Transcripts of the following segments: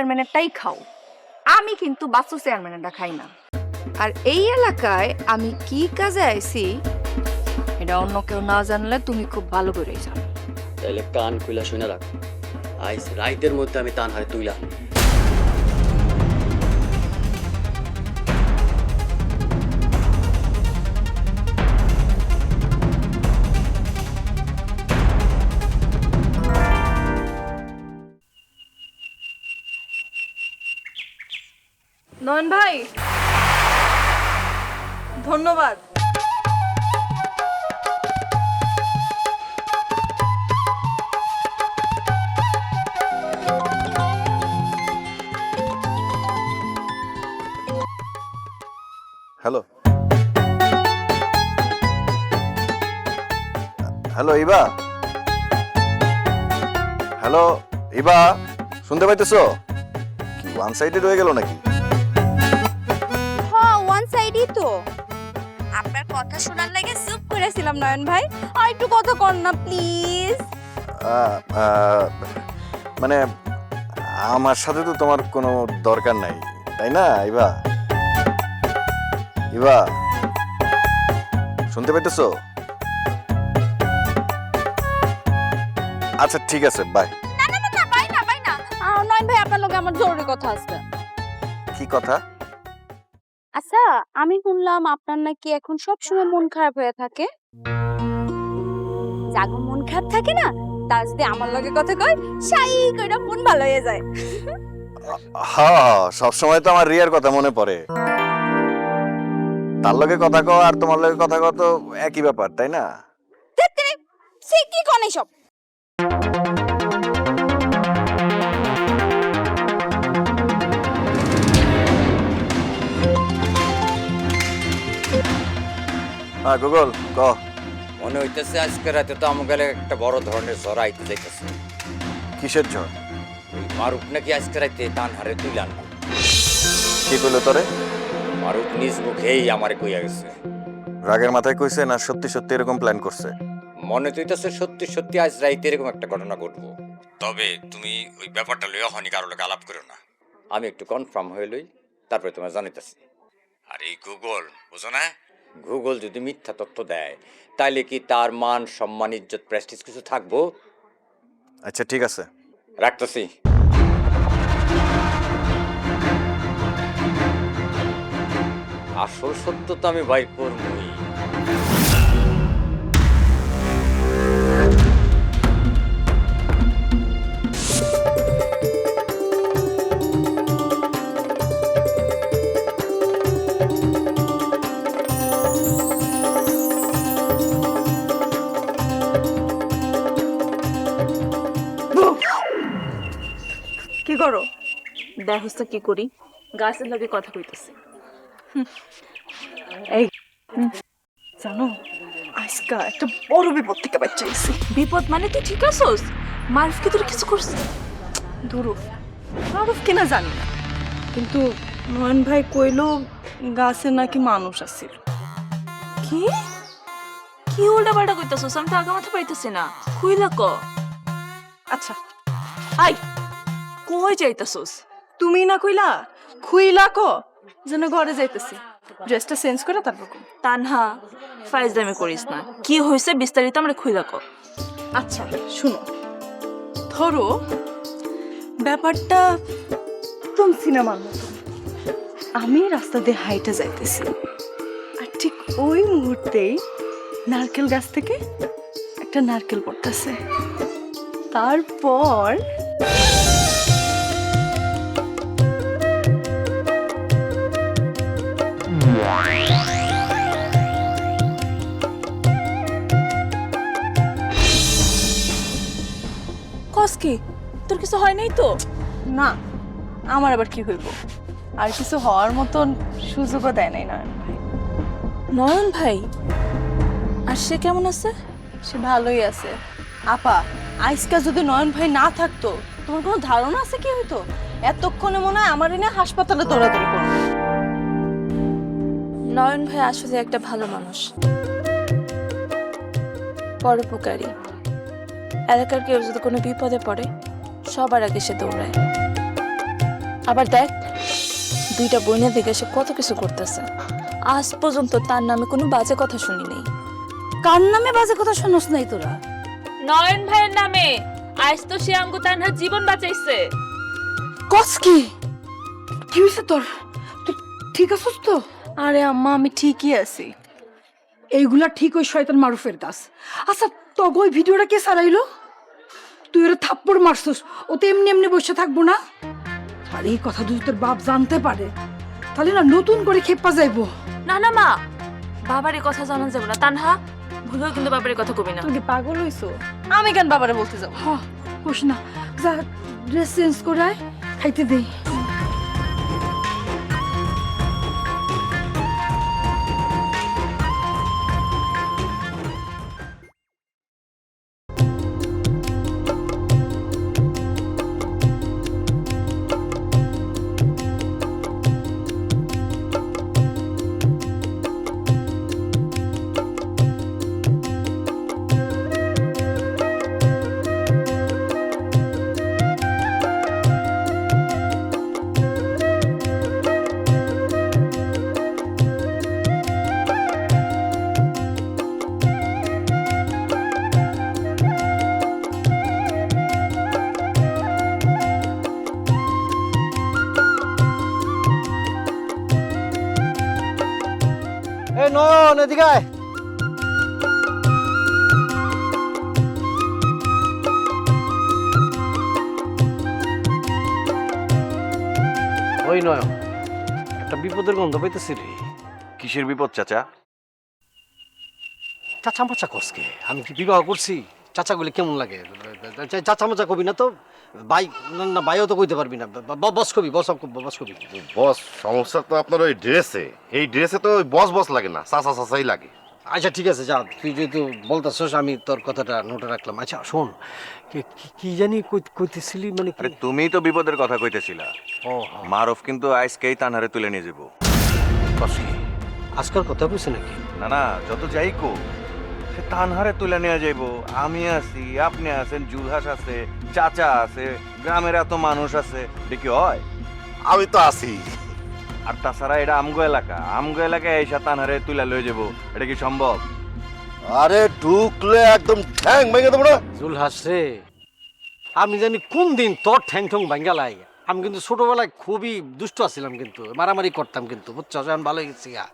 চেয়ারম্যানেরটাই খাও। আমি কিন্তু বাসু চেয়ারম্যানেরটা খাই না। আর এই এলাকায় আমি কি কাজে আইছি, এটা অন্য কেউ না জানলে তুমি খুব ভালো করেই জানো। তাহলে কান খুলা শুনে রাখ। আইস রাইতের মধ্যে আমি তান হারে তুইলা নয়ন ভাই। ধন্যবাদ। হ্যালো। হ্যালো, ইবা। হ্যালো, ইবা, শুনতে পাইতেছো? কি ওয়ান সাইডে রয়ে গেল নাকি? আপনার কথা শোনার লাগে চুপ করেছিলাম নয়ন ভাই। আর একটু কথা কর না প্লিজ মানে আমার সাথে তো তোমার কোনো দরকার নাই তাই না ইবা ইবা শুনতে পাইতেছো? আচ্ছা ঠিক আছে বাই না না না পাই না পাই না। নয়ন ভাই আপনার লগে আমার জরুরি কথা আছে। কি কথা? আচ্ছা আমি শুনলাম আপনার নাকি এখন সব সময় মন খারাপ হয়ে থাকে। জাগো মন খারাপ থাকে না? তার যদি আমার লগে কথা কয় সাই কইরা মন ভালো হয়ে যায়। হ্যাঁ সবসময় তো আমার রিয়ার কথা মনে পড়ে। তার লগে কথা কও আর তোমার লগে কথা কও তো একই ব্যাপার তাই না? কি কোন সব? হ্যাঁ গুগল ক। মনে হইতেছে আজকে রাতে তো আমাকে একটা বড় ধরনের জ্বর আইতে যাইতেছে কিসের ঝড়? ওই মারুফ নাকি আজকে রাতে তান হারে তুইলান না কি কইলো তোরে? মারুফ নিজ মুখেই আমারে কইয়া গেছে। রাগের মাথায় কইছে না সত্যি সত্যি এরকম প্ল্যান করছে? মনে হইতেছে সত্যি সত্যি আজ রাইতে এরকম একটা ঘটনা ঘটবো। তবে তুমি ওই ব্যাপারটা লইয়া হনি কারও লোক আলাপ করো না। আমি একটু কনফার্ম হয়ে লই তারপরে তোমার জানাইতেছি। আর এই গুগল বুঝো না? গুগল যদি মিথ্যা তথ্য দেয় তাইলে কি তার মান সম্মান ইজ্জত প্রেস্টিজ কিছু থাকব? আচ্ছা ঠিক আছে। রাখতেছি। আসল সত্য তো আমি বাইর করবই। দেখোস তো কি করি? গাছের লগে কথা কইতেছি। এই জানো আজকা একটা বড় বিপদ থেকে বাচ্চা বিপদ মানে তুই ঠিক আছোস? মারুফ কি তোর কিছু করছে? ধরো মারুফ কিনা জানি না। কিন্তু নয়ন ভাই কইলো গাছে নাকি মানুষ আছিল। কি? কি উল্টা পাল্টা কইতাছোস? আমি তো আগা মাথা পাইতেছি না। খুইলা ক? আচ্ছা। আই কই যাইতাছোস? তুমি না কইলা খুইলা ক যেন ঘরে যাইতেছি। ড্রেসটা চেঞ্জ করে তারপর কই। তানহা ফাইজদামি করিস না। কি হয়েছে বিস্তারিত আমরা খুইলা কো। আচ্ছা শুনো। ধরো ব্যাপারটা একদম সিনেমার মতো। আমি রাস্তা দিয়ে হাইটে যাইতেছি। আর ঠিক ওই মুহূর্তেই নারকেল গাছ থেকে একটা নারকেল পড়তেছে। তারপর কসকি তোর কিছু হয় নাই তো? না আমার আবার কি হইব? আর কিছু হওয়ার মতন সুযোগও দেয় নাই নয়ন ভাই। নয়ন ভাই? আর সে কেমন আছে? সে ভালোই আছে। আপা আইসকা যদি নয়ন ভাই না থাকতো তোমার কোনো ধারণা আছে কি হইতো? এতক্ষণে মনে হয় আমার এনে হাসপাতালে দৌড়াদৌড়ি করব নয়ন ভাই আসলে একটা ভালো মানুষ। পরোপকারী। এলাকার কেউ যদি কোনো বিপদে পড়ে সবার আগে সে দৌড়ায়। আবার দেখ দুইটা বোনের দিকে সে কত কিছু করতেছে। আজ পর্যন্ত তার নামে কোনো বাজে কথা শুনি নেই। কার নামে বাজে কথা শোনস নাই তোরা? নয়ন ভাইয়ের নামে। আজ তো সে আঙ্গু তানহার জীবন বাঁচাইছে। কস কি? কি হয়েছে তোর? তুই ঠিক আছিস তো? আরে আম্মা আমি ঠিকই আছি। এইগুলা ঠিক ওই শয়তান মারুফের কাজ। আচ্ছা তবে ওই ভিডিওটা কে সারাইলো? তুই ওরা থাপ্পড় মারছিস ও তো এমনি এমনি বসে থাকব না। আর এই কথা যদি তোর বাপ জানতে পারে তাহলে না নতুন করে খেপা যাইবো। না না মা বাবার এই কথা জানা যাবে না। তানহা ভুলেও কিন্তু বাবার এই কথা কবি না। তুমি পাগল হইছো? আমি কেন বাবারে বলতে যাব? হ হোস না যা ড্রেস চেঞ্জ করে আয়, খাইতে দেই এদিকে আয়। ওই নয়ন একটা বিপদের গন্ধ পাইতেছি রে কিসের বিপদ চাচা? চাচা মাচা কসকে আমি কি বিবাহ করছি? চাচাগুলি কেমন লাগে? চাচা মাচা কবি না তো? বাই না, না বাইও তো কইতে পারবি না। বস কবি বস বস কবি। বস সমস্যা তো আপনার ওই ড্রেসে। এই ড্রেসে তো ওই বস বস লাগে না সাসা সাসাই লাগে। আচ্ছা ঠিক আছে যা তুই যেহেতু বলতেছস আমি তোর কথাটা নোটে রাখলাম। আচ্ছা শোন কি- জানি কই- কইতেছিলি মানে আরে তুমিই তো বিপদের কথা কইতেছিলা। ও মারুফ কিন্তু আজকেই তানহারে তুলে নিয়ে যাব। আজকাল কথা কইছে নাকি? না না যত যাই কো। সে তানহারে তুলে নিয়ে যাইবো। আমি আছি আপনি আছেন জুলহাস আছে চাচা আছে গ্রামের এত মানুষ আছে। দেখি হয়? আমি তো আছি। আর তাছাড়া এটা আমগো এলাকা। আমগো এলাকায় এসে তানহারে তুলে লয়ে যাব এটা কি সম্ভব? আরে ঢুকলে একদম ঠ্যাং ভেঙে দেবো না। জুলহাস রে আমি জানি কোন দিন তোর ঠ্যাং ঠ্যাং ভাঙ্গা লাই আমি কিন্তু ছোটবেলায় খুবই দুষ্ট আছিলাম কিন্তু মারামারি করতাম কিন্তু বুঝছ? ভালো হয়ে গেছি গা।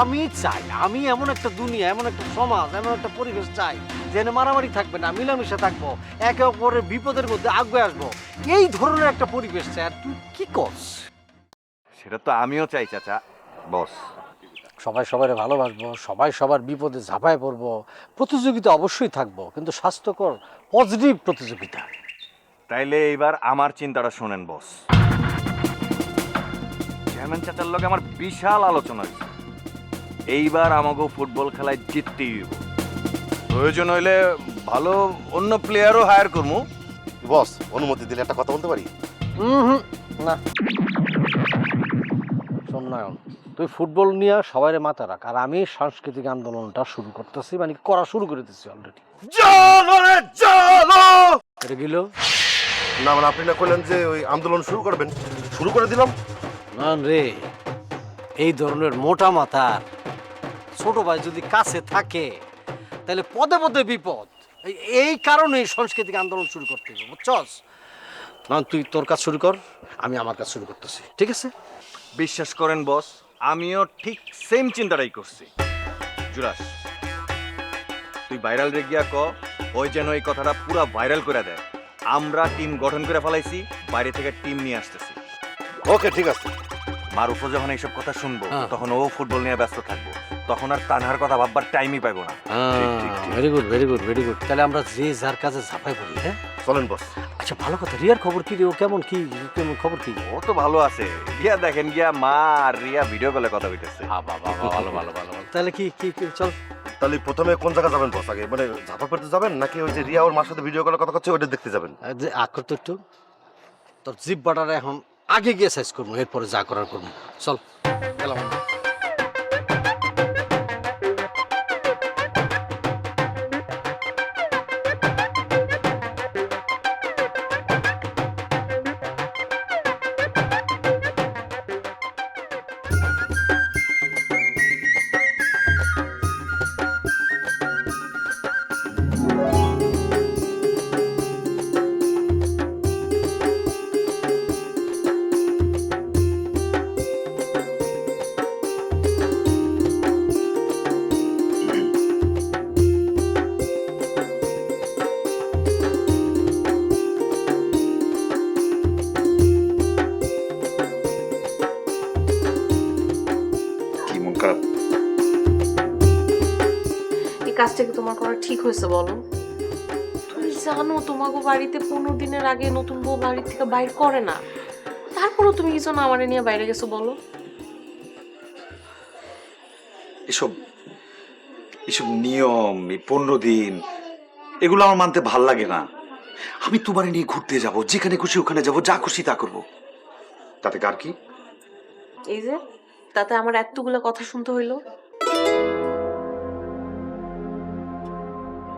আমি চাই আমি এমন একটা দুনিয়া এমন একটা সমাজ এমন একটা পরিবেশ চাই যেন মারামারি থাকবে না মিলামিশে থাকব একে অপরের বিপদের মধ্যে আগে আসব। এই ধরনের একটা পরিবেশ চাই আর তুই কি করস? সেটা তো আমিও চাই চাচা। বস। সবাই সবাই ভালোবাসবো সবাই সবার বিপদে ঝাঁপায় পড়ব প্রতিযোগিতা অবশ্যই থাকব কিন্তু স্বাস্থ্যকর পজিটিভ প্রতিযোগিতা। তাইলে এইবার আমার চিন্তাটা শোনেন বস। চেয়ারম্যান চাচার লগে আমার বিশাল আলোচনা হয়েছে। এইবার আমাকে ফুটবল খেলায় জিততেই হইব। প্রয়োজন হইলে ভালো অন্য প্লেয়ারও হায়ার করব বস অনুমতি দিলে একটা কথা বলতে পারি? হুম না। শোন তুই ফুটবল নিয়ে সবাই মাথা রাখ আর আমি সাংস্কৃতিক আন্দোলনটা শুরু করতেছি মানে করা শুরু করে দিচ্ছি অলরেডি এটা গেল না মানে আপনি না করলেন যে ওই আন্দোলন শুরু করবেন? শুরু করে দিলাম। নয়ন রে এই ধরনের মোটা মাথার ছোট ভাই যদি কাছে থাকে তাহলে পদে পদে বিপদ। এই- এই কারণেই সাংস্কৃতিক আন্দোলন শুরু করতে হবে বুঝছস? নয়ন তুই তোর কাজ শুরু কর আমি আমার কাজ শুরু করতেছি ঠিক আছে? বিশ্বাস করেন বস আমিও ঠিক সেম চিন্তাটাই করছি। জুরাস তুই ভাইরাল রে গিয়া ক ওই যেন এই কথাটা পুরা ভাইরাল করে দেয়। আমরা টিম গঠন করে ফেলাইছি বাইরে থেকে টিম নিয়ে আসতেছি। ওকে ঠিক আছে। মারুফও যখন এইসব কথা শুনব হ্যাঁ। তখন ও ফুটবল নিয়ে ব্যস্ত থাকব। তখন আর তানহার কথা ভাববার টাইমই পাইবো না। Very good very good very good তাহলে আমরা যে যার কাছে ঝাঁপাই পড়ি হ্যাঁ? চলেন বস আচ্ছা ভালো কথা। রিয়ার খবর কি রে? ও কেমন কি কেমন খবর কি? ও তো ভালো আছে। গিয়া দেখেন গিয়া মা আর রিয়া ভিডিও কলে কথা বলতেছে। বাবা বাবা ভালো ভালো ভালো তাহলে কি কি চল। তাহলে প্রথমে কোন জায়গা যাবেন বস আগে মানে ঝাপা পড়তে যাবেন নাকি ওই যে রিয়া ওর মার সাথে ভিডিও কলে কথা করছে ওটা দেখতে যাবেন? যে করতো একটু। তোর জিপ বাটারে এখন আগে গিয়ে সাইজ করব এরপরে যা করার করব। চল। হয়েছে বলো? তুমি জানো তোমাকে বাড়িতে পনেরো দিনের আগে নতুন বউ বাড়ির থেকে বাইর করে না। তারপরও তুমি কিছু না আমারে নিয়ে বাইরে গেছো বলো? এসব এসব নিয়ম এই পনেরো দিন এগুলো আমার মানতে ভালো লাগে না। আমি তোমারে নিয়ে ঘুরতে যাব যেখানে খুশি ওখানে যাব যা খুশি তা করব। তাতে কার কি? এই যে তাতে আমার এতগুলো কথা শুনতে হইল।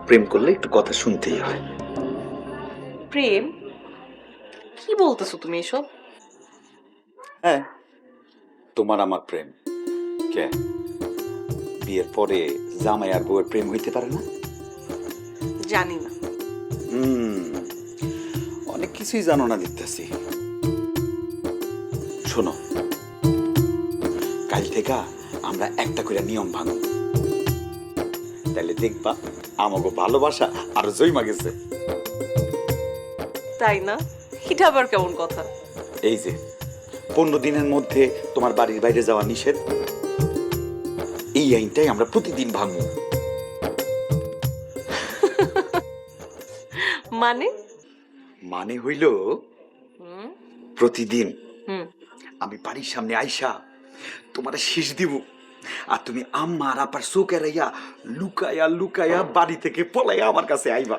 প্রেম করলে একটু কথা শুনতেই হয়। প্রেম? কি বলতেছো তুমি এসব? হ্যাঁ তোমার আমার প্রেম। কে? বিয়ের পরে জামাই আর বউয়ের প্রেম হইতে পারে না? জানি না। হুম অনেক কিছুই জানো না দেখতেছি শোনো কাল থেকে আমরা একটা করে নিয়ম ভাঙব। তাহলে দেখবা আমাকে ভালোবাসা আর জৈমা গেছে। তাই না? এটা আবার কেমন কথা? এই যে পনেরো দিনের মধ্যে তোমার বাড়ির বাইরে যাওয়া নিষেধ। এই আইনটাই আমরা প্রতিদিন ভাঙব। মানে? মানে হইল প্রতিদিন হুম। আমি বাড়ির সামনে আইসা তোমার শীষ দিব। আর তুমি আম্মা আর আপার চোখে রাইয়া লুকায়া লুকায়া বাড়ি থেকে পলাইয়া আমার কাছে আইবা।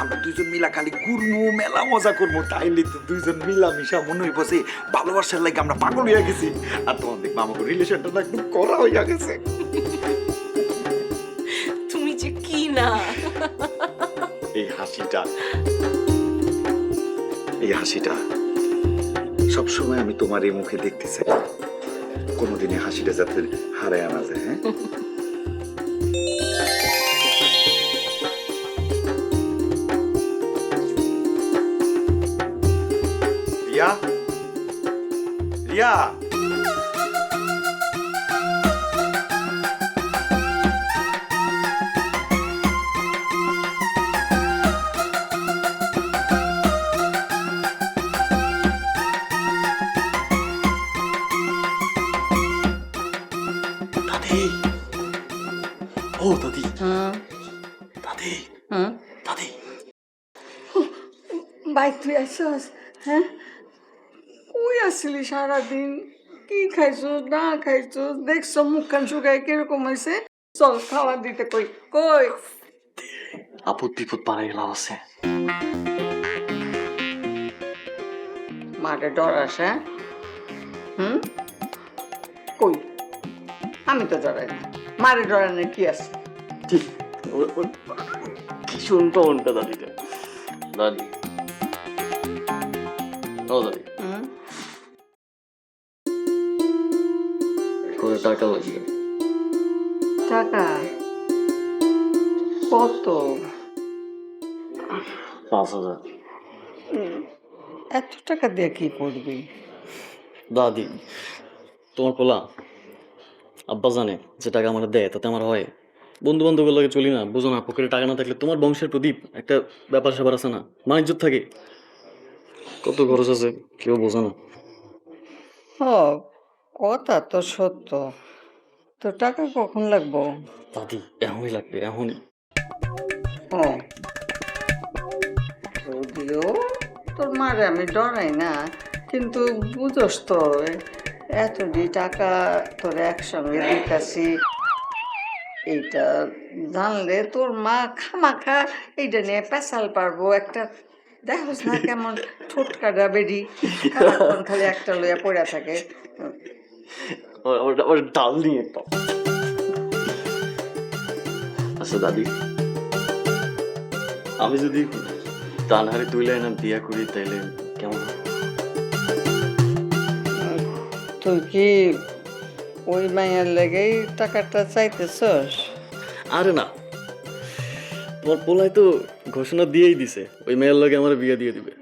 আমরা দুইজন মিলা খালি ঘুরমু মেলা মজা করব তাইলে তো দুইজন মিলা মিশা মনে হইব যে ভালোবাসার লাগে আমরা পাগল হইয়া গেছি। আর তোমার দেখবা আমাকে রিলেশনটা একদম করা হইয়া গেছে। তুমি যে কি না? এই হাসিটা এই হাসিটা সবসময় আমি তোমার এই মুখে দেখতে চাই। কোনোদিন এই হাসিটা যাতে হারায় আনা যায় হ্যাঁ রিয়া আসছস হ্যাঁ? কই আসছিলি সারাদিন? কি খাইছো না খাইছো দেখছ মুখখান শুকায় কীরকম হয়েছে চল খাবার দিতে কই কই? আপদ বিপদ আছে। মারে ডর আসে হুম? কই? আমি তো ডরাই না। মারে ডরানোর কি আছে? কি শুনতো উল্টা দাদিটা। দাদি। কত টাকা লাগবে টাকা কত পাঁচ হাজার এত টাকা দিয়ে কি করবি দাদি তোমার পোলা আব্বা জানে যে টাকা আমার দেয় তাতে আমার হয় বন্ধু বান্ধবের লাগে চলি না বুঝো না পকেটে টাকা না থাকলে তোমার বংশের প্রদীপ একটা ব্যাপার স্যাপার আছে না বাণিজ্য থাকে কত খরচ আছে কেউ বোঝে না। হ কথা তো সত্য। তো টাকা কখন লাগবো? দাদি এখনই লাগবে এখনই। ও যদিও তোর মারে আমি ডরাই না কিন্তু বুঝোস তো এতটি টাকা তোর একসঙ্গে দিতাছি। এইটা জানলে তোর মা খামাখা এইটা নিয়ে পেশাল পারব একটা দেখোস না কেমন ঠোঁট কাটা সারাক্ষণ খালি একটা লইয়া পড়ে থাকে? আমার ডাল নিয়ে তো। আচ্ছা দাদি আমি যদি তানহারে তুইলে না বিয়া করি তাইলে কেমন তুই কি ওই মায়ের লেগেই টাকাটা চাইতেছস? আরে না তোমার পোলায় তো ঘোষণা দিয়েই দিছে। ওই মেয়ের লগে আমার বিয়ে দিয়ে দিবে।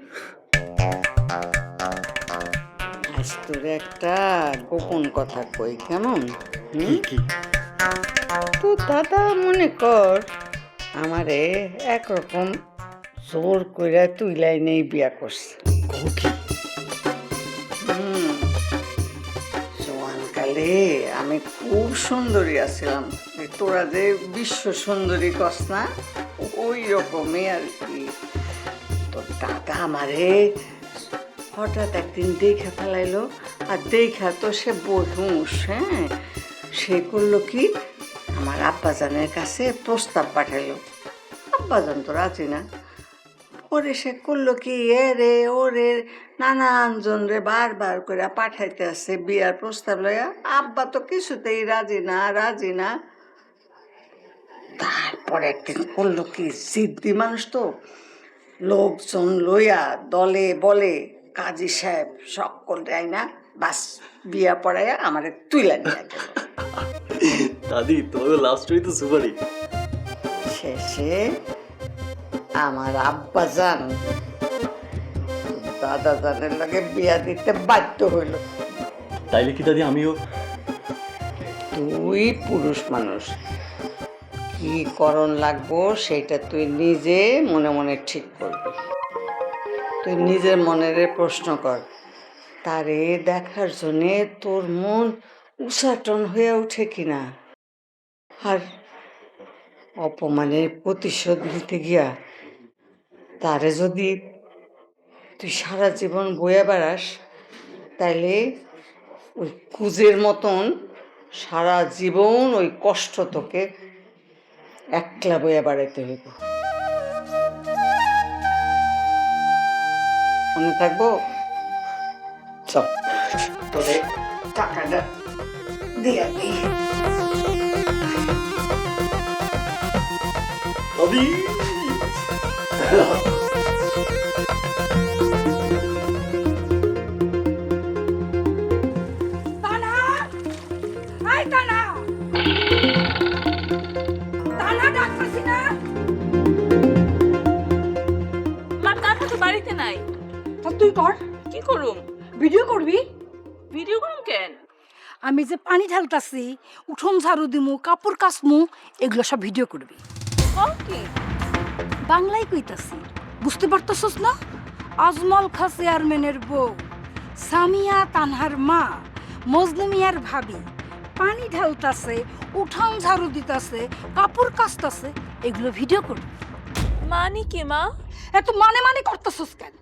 আজ তোর একটা গোপন কথা কই কেমন? হুম? কি তো দাদা মনে কর আমারে একরকম জোর কইরা তুইলাই নেই বিয়া করছে। কও কি? জোয়ানকালে আমি খুব সুন্দরী আছিলাম। এই তোরা যে বিশ্ব সুন্দরী কস না? ওই রকমই আর কি তো আমারে হঠাৎ একদিন দেখে ফেলাইলো, আর দেখা তো সে বহুস হ্যাঁ? সে করল কি? আমার আব্বাজানের কাছে প্রস্তাব পাঠাইলো। আব্বাজান তো রাজি না। ওরে সে করল কি? এ রে ওরে নানান জন রে বারবার করে পাঠাইতে আসছে বিয়ার প্রস্তাব লইয়া। আব্বা তো কিছুতেই রাজি না রাজি না। তারপর একদিন করল কি সিদ্ধি মানুষ তো? লোকজন লইয়া দলে বলে কাজী সাহেব সকল দেয় না বাস বিয়া পড়াইয়া আমার তুইলা নিয়ে গেল। দাদি তোমার লাভ স্টোরি তো সুপারই শেষে আমার আব্বা যান দাদা জানের লাগে বিয়া দিতে বাধ্য হইল। তাইলে কি দাদি আমিও? তুই পুরুষ মানুষ কি করণ লাগবো সেটা তুই নিজে মনে মনে ঠিক করবি। তুই নিজের মনের প্রশ্ন কর। তারে দেখার জন্যে তোর মন উচাটন হয়ে ওঠে কিনা? আর অপমানের প্রতিশোধ নিতে গিয়া তারে যদি তুই সারা জীবন বয়ে বেড়াস, তাইলে ওই কুজের মতন সারা জীবন ওই কষ্ট তোকে একলা বইয়া বাড়াইতে হইব। মনে থাকব? চল। তোরে টাকাটা দিয়া দিই। দাদি ঢালতাছি উঠোন ঝাড়ু দিমু কাপড় কাচমু এগুলো সব ভিডিও করবি। বাংলায় কইতাছি বুঝতে পারতেছস না? আজমল খা চেয়ারম্যানের বউ সামিয়া তানহার মা মজনু মিয়ার ভাবি পানি ঢালতাছে উঠান ঝাড়ু দিতাছে কাপড় কাচতাছে এগুলো ভিডিও করবি। মানে কি মা? এত মানে মানে করতেছস কেন?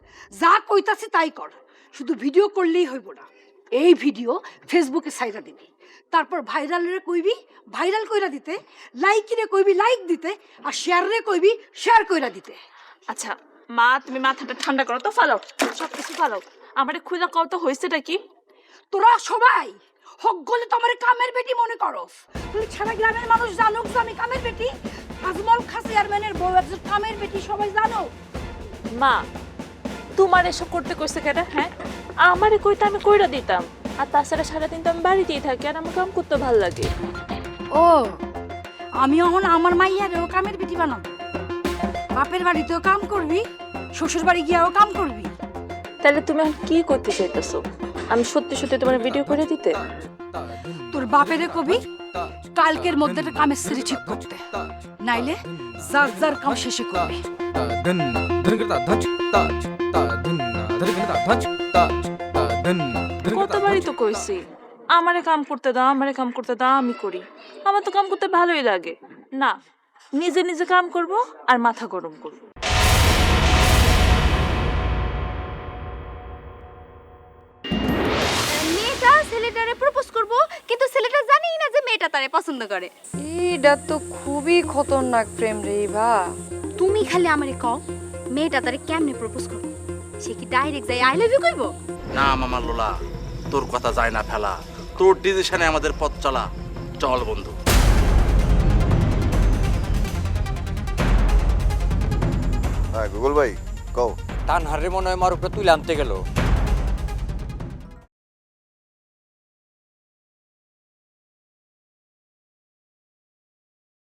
যা কইতাছি তাই কর শুধু ভিডিও করলেই হইব না। এই ভিডিও ফেসবুকে ছাইরা দিবি। তারপর ভাইরালরে কইবি ভাইরাল কইরা দিতে লাইকিরে কইবি লাইক দিতে আর শেয়ারে কইবি শেয়ার কইরা দিতে। আচ্ছা মা তুমি মাথাটা ঠান্ডা করো তো ফালাও। সব কিছু ফালাও। আমারে খুঁজা কও তো হয়েছেটা কি? তোরা সবাই হক গলে তো আমার কামের বেটি মনে করো। তুই ছাড়া গ্রামের মানুষ জানুক যে আমি কামের বেটি। আজমল খা চেয়ারম্যানের বউ একজন কামের বেটি সবাই জানো। মা তোমার এসব করতে কইছে কেন হ্যাঁ? আমারে কইতে আমি কইরা দিতাম। আর তাছাড়া সারাদিন তো আমি বাড়িতেই থাকি আর আমার কাম করতে ভালো লাগে ও আমি এখন আমার মাইয়ার ও কামের বেটি বানাবো বাপের বাড়িতেও কাম করবি শ্বশুর বাড়ি গিয়াও কাম করবি তাহলে তুমি এখন কি করতে চাইতেছো আমি সত্যি সত্যি তোমার ভিডিও করে দিতে তোর বাপেরে কবি কালকের মধ্যে একটা কামের সিঁড়ি ঠিক করতে নাইলে যার যার কাম শেষে করবি কতবারই তো কইছি আমারে কাম করতে দাও আমারে কাম করতে দাও আমি করি। আমার তো কাম করতে ভালোই লাগে। না নিজে নিজে কাম করব আর মাথা গরম করব। মেয়েটা ছেলেটারে প্রপোজ করব কিন্তু ছেলেটা জানেই না যে মেয়েটা তারে পছন্দ করে। এটা তো খুবই খতরনাক প্রেম রে বা তুমি খালি আমারে কও মেয়েটা তারে কেমনে প্রপোজ করব? সে কি ডাইরেক্ট যাই আই লাভ ইউ কইব? না মামা লোলা তোর কথা যায় না ফেলা। তোর ডিসিশনে আমাদের পথ চলা। চল বন্ধু। হ্যাঁ গুগল ভাই কও। তানহারে মনে হয় আমার উপরে তুলে আনতে গেল।